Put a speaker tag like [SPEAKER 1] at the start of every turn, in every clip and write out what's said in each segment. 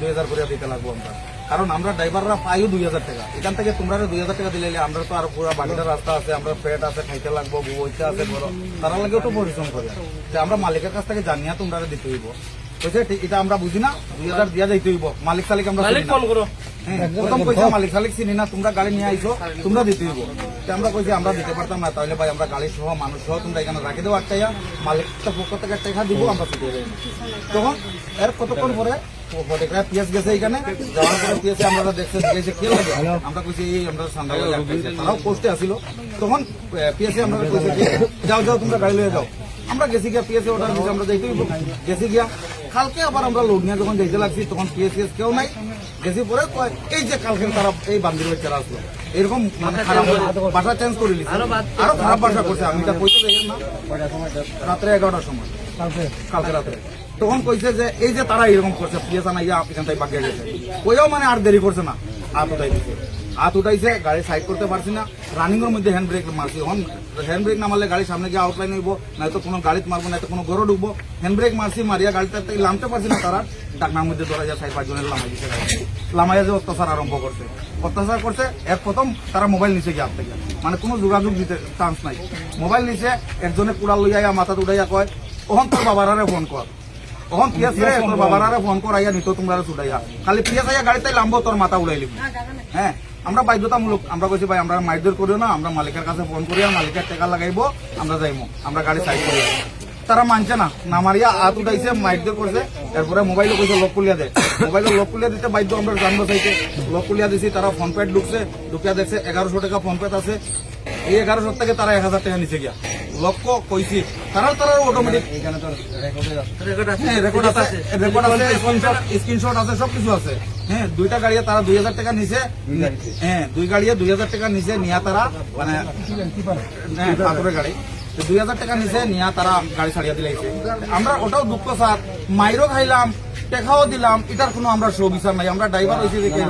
[SPEAKER 1] দুই হাজার করে দিতে লাগবো আমরা। কারণ আমরা ড্রাইভাররা পাইও দুই হাজার টাকা। এখান থেকে তোমরা দুই হাজার টাকা দিলে আমরা তো আর পুরো বাড়িটা রাস্তা আছে, আমরা পেট আছে, খাইতে লাগবো বইতে আছে ঘর তারা লাগেও তো পরিশ্রম করে। যে আমরা মালিকের কাছ থেকে জানিয়া তোমরা দিতে হইব। ঠিক এটা আমরা বুঝি না। দুই হাজার দিয়া যাইতে হইব। মালিক সালিক আমরা চিনি না। হ্যাঁ, প্রথম পয়সা মালিক সালিক চিনি না তোমরা গাড়ি নিয়ে আইছো তোমরা দিতে হইব। আমরা কইছি আমরা দিতে পারতাম না তাহলে ভাই আমরা গাড়ি সহ মানুষ সহ তোমরা এখানে রাখি দেবো একটা মালিক তো পক্ষ থেকে একটা টাকা দিব আমরা ছুটিয়ে দেবো তখন এর কতক্ষণ পরে ফটোগ্রাফ পিএস গেছে এখানে যাওয়ার পরে পিএসে আমরা দেখছে জিজ্ঞেসে কি লাগে আমরা কইছি এই আমরা তারাও পোস্টে আসিল। তখন পিএসে আমরা কইছি যাও যাও তোমরা গাড়ি লয়ে যাও। আমরা গেছি গিয়া পিএসএ অর্ডার দিয়েছি আমরা যাইতে গেছি গিয়া কালকে আবার আমরা লোড নিয়ে যখন যাইতে লাগছি তখন পিএসএস কেউ নাই। গেছি পরে কয়, এই যে কালকে তারা এই বান্দির বাচ্চারা আসলো এরকম মানে বাসা চেঞ্জ করে। নিচ্ছে আরও খারাপ বাসা করছে। আমি এটা কইতে দেখেন না। রাত্রে এগারোটার সময়। কালকে? কালকে রাত্রে। তখন কইছে যে এই যে তারা এরকম করছে পিএস আনাইয়া এখান থেকে বাগিয়ে গেছে। কইও মানে আর দেরি করছে না। আর উঠাই দিছে হাত উঠাইছে, গাড়ি সাইড করতে পারছি না। রানিং এর মধ্যে হ্যান্ড ব্রেক মারছি। হন হ্যান্ড ব্রেক না মারলে গাড়ি সামনে গিয়ে আউটলাইন হইব, নয়তো কোনো গাড়িতে মারবো, নয়তো কোনো গরো ঢুকবো। হ্যান্ড ব্রেক মারছি, মারিয়া গাড়িটা থেকে লামতে পারছি না তারা। ডাকনার মধ্যে ধরা যায় সাইড পাঁচজনের লামাই গাড়ি। লামাইয়া যে অত্যাচার আরম্ভ করছে। অত্যাচার করছে এর প্রথম তারা মোবাইল নিচে গিয়ে থেকে মানে কোনো যোগাযোগ দিতে চান্স নাই। মোবাইল নিচে একজনে কুড়াল লইয়া মাথা উঠাইয়া কয় ওহন তোর বাবারারে ফোন কর। ওহন পিয়াস রে? তোর বাবারারে ফোন করাইয়া নিত, তোমরা ছুটাইয়া। খালি পিয়াস আইয়া গাড়িতে লাম্বো, তোর মাথা উড়াই লিখবি হ্যাঁ আমরা বাধ্যতামূলক, আমরা কইছি, ভাই, আমরা মাইদর করিও না, আমরা মালিকের কাছে ফোন করিয়া মালিকের টাকা লাগাইবো, আমরা যাইবো আমরা গাড়ি সাইড করি তারা মানছে না না মারিয়া হাত উঠাইছে মাইদর করছে, এরপরে মোবাইলে কইছে, লক খুলিয়া দে। মোবাইলে লক খুলিয়া দিতে বাধ্য আমরা জানব চাইছে লক খুলিয়া দিছি, তারা ফোন পেড ঢুকছে, ঢুকিয়া দেখছে, এগারোশো টাকা ফোন পেড আছে, এই এগারোশো থেকে তারা এক হাজার টাকা নিচে গিয়া। লক্ষ্য কইছি। তারা তারা অটোমেটিক
[SPEAKER 2] এখানে তো রেকর্ড আছে।
[SPEAKER 1] হ্যাঁ রেকর্ড আছে। রেকর্ড আছে স্ক্রিনশট স্ক্রিনশট আছে সব কিছু আছে। হ্যাঁ দুইটা গাড়িয়ে তারা দুই হাজার টাকা নিছে। হ্যাঁ দুই গাড়িয়ে দুই হাজার টাকা নিছে নিয়া তারা মানে হ্যাঁ ঠাকুরের গাড়ি। দুই হাজার টাকা নিছে নিয়া তারা গাড়ি ছাড়িয়া দিলাইছে আমরা ওটাও দুঃখ স্যার। মাইরও খাইলাম টেকাও দিলাম এটার কোনো আমরা শো বিচার নাই। আমরা ড্রাইভার হয়েছি দেখে।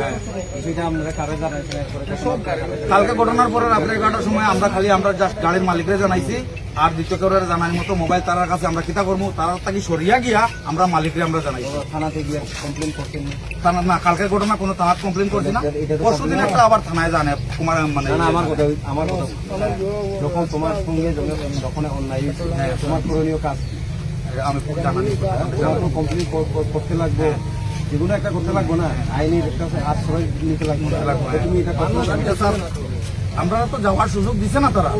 [SPEAKER 1] হ্যাঁ।
[SPEAKER 2] এরপরে
[SPEAKER 1] কালকে ঘটনার পরে রাত্রে এগারোটার সময় আমরা খালি আমরা জাস্ট গাড়ির মালিকরে জানাইছি। আর দ্বিতীয় কেউ জানার মতো মোবাইল তারার কাছে আমরা কিতা করব তারা তাকে সরিয়া গিয়া আমরা মালিকরে আমরা জানাই
[SPEAKER 2] থানাতে গিয়ে কমপ্লেন করছেন না?
[SPEAKER 1] থানা না কালকের ঘটনা কোনো থানাত কমপ্লেন করছি না? পরশু দিন একটা আবার থানায় জানে কুমার মানে
[SPEAKER 2] আমার কথা আমার কথা যখন তোমার সঙ্গে যখন অন্যায় তোমার করণীয় কাজ।
[SPEAKER 1] আমি জানানি
[SPEAKER 2] কমপ্লেন করতে লাগবে যেগুলো একটা করতে লাগবে না। আইনের একটা আশ্রয় নিতে লাগবে। তুমি এটা
[SPEAKER 1] আমরা তো যাওয়ার সুযোগ দিছে না তারা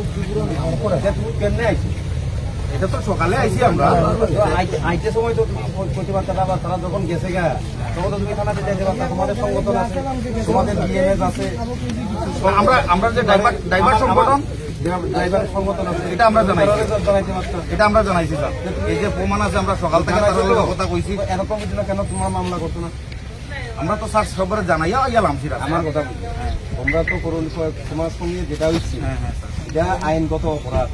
[SPEAKER 2] এটা
[SPEAKER 1] তো সকালে আইছি আমরা
[SPEAKER 2] আইতে- সময় তো তুমি করতে পারতা না বা তারা যখন গেছে গা তখন তো তুমি থানাতে যাইতে পারতা তোমাদের সংগঠন আছে তোমাদের ডিএমএস আছে
[SPEAKER 1] আমরা আমরা যে ড্রাইভার ড্রাইভার সংগঠন
[SPEAKER 2] আছে
[SPEAKER 1] এটা আমরা জানাইছি। এটা আমরা জানাইছি স্যার এই যে প্রমাণ আছে আমরা সকাল থেকে কথা কইছি
[SPEAKER 2] এরকম কেন তোমার মামলা করতো না
[SPEAKER 1] আমরা তো স্যার সবার জানাইয়া গেলাম সিরা
[SPEAKER 2] আমার কথা বলছি তোমরা তো করুন তোমার সঙ্গে যেটা হচ্ছে
[SPEAKER 1] হ্যাঁ হ্যাঁ স্যার।
[SPEAKER 2] এটা আইনগত অপরাধ।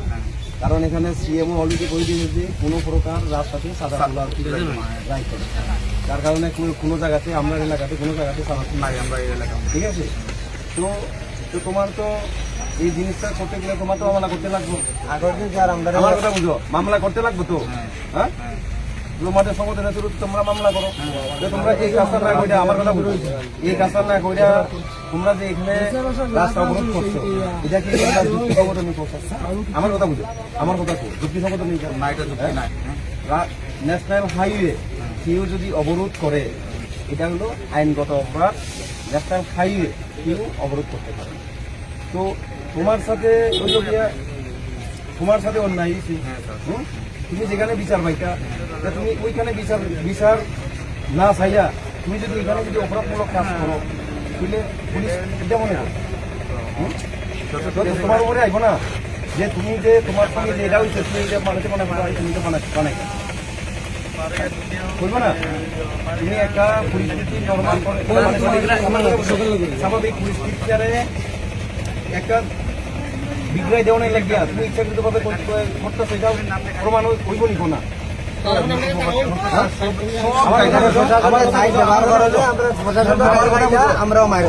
[SPEAKER 2] কারণ এখানে সিএমও অলরেডি বই দিয়েছে যে কোনো প্রকার রাস্তাতে সাদা তোলার রাইট করে। যার কারণে কোনো- কোনো জায়গাতে আমরা এলাকাতে কোনো জায়গাতে সাদা
[SPEAKER 1] নাই আমরা এই এলাকা
[SPEAKER 2] ঠিক আছে? তো তো তোমার তো এই জিনিসটা করতে গেলে তোমার তো মামলা করতে লাগবে। আমার কথা বুঝো মামলা করতে লাগবে তো? হ্যাঁ। তোমাদের সংগঠনের শুরু তোমরা মামলা করো। যে তোমরা এই কাজটা না কইরা আমার কথা বুঝো এই কাজটা না কইরা তোমরা যে এখানে রাস্তা অবরোধ করছ এটা কি তোমরা নি করছ? আমার কথা বুঝো আমার কথা কি যুক্তিসঙ্গত নেই
[SPEAKER 1] না এটা যুক্তি হ্যাঁ।
[SPEAKER 2] ন্যাশনাল হাইওয়ে কেউ যদি অবরোধ করে এটা হলো আইনগত অপরাধ। ন্যাশনাল হাইওয়ে কেউ অবরোধ করতে পারে তো তোমার সাথে তোমার সাথে অন্যায় হুম? তুমি যেখানে বিচার পাইতা তুমি ওইখানে বিচার বিচার না চাইয়া তুমি যদি ওইখানে যদি অপরাধমূলক কাজ করো তাহলে পুলিশ এটা মনে তোমার উপরে আইব না। যে তুমি যে তোমার সঙ্গে যে এটা হয়েছে তুমি এটা মানুষে মনে হয় তুমি তো বানাই বলব না? তুমি একটা পরিস্থিতি নর্মাল স্বাভাবিক পরিস্থিতিটারে একটা বিগ্রহ দেওয়া নাই লাগিয়া তুমি ইচ্ছাকৃতভাবে ভাবে করতে সেটাও প্রমাণ হইব নিব না
[SPEAKER 3] আমরাও মারি